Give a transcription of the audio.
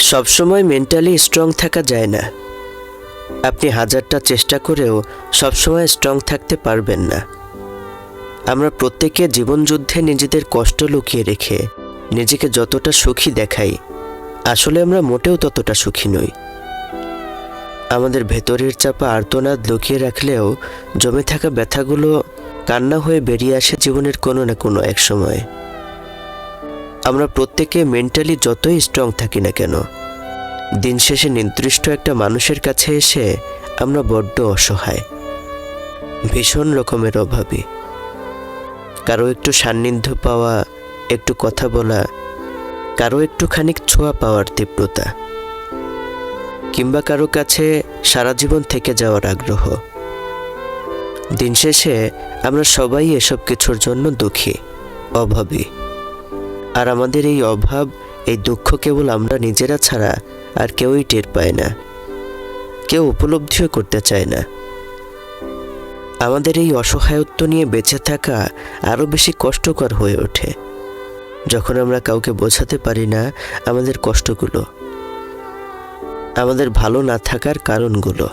সবসময় mentally strong থাকা যায় না। আপনি হাজারটা চেষ্টা করেও সবসময় স্ট্রং থাকতে পারবেন না। আমরা প্রত্যেকে জীবনযুদ্ধে নিজেদের কষ্ট লুকিয়ে রেখে নিজেকে যতটা সুখী দেখাই, আসলে আমরা মোটেও ততটা সুখী নই। আমাদের ভেতরের চাপা আর্তনাদ লুকিয়ে রাখলেও জমে থাকা ব্যথাগুলো কান্না হয়ে বেরিয়ে আসে জীবনের কোনো না কোনো এক সময়ে। আমরা প্রত্যেকে মেন্টালি যতই স্ট্রং থাকি না কেন, দিন শেষে নির্দিষ্ট একটা মানুষের কাছে এসে আমরা বড্ড অসহায়, ভীষণ রকমের অভাবী। কারও একটু সান্নিধ্য পাওয়া, একটু কথা বলা, কারও একটু খানিক ছোঁয়া পাওয়ার তীব্রতা, কিংবা কারও কাছে সারা জীবন থেকে যাওয়ার আগ্রহ। দিন শেষে আমরা সবাই এসব কিছুর জন্য দুঃখী, অভাবী। আর আমাদের এই অভাব, এই দুঃখ কেবল আমরা নিজেরা ছাড়া আর কেউই টের পায় না। কেউ উপলব্ধিও করতে চায় না। আমাদের এই অসহায়ত্ব নিয়ে বেঁচে থাকা আরও বেশি কষ্টকর হয়ে ওঠে। যখন আমরা কাউকে বোঝাতে পারি না আমাদের কষ্টগুলো, আমাদের ভালো না থাকার কারণগুলো।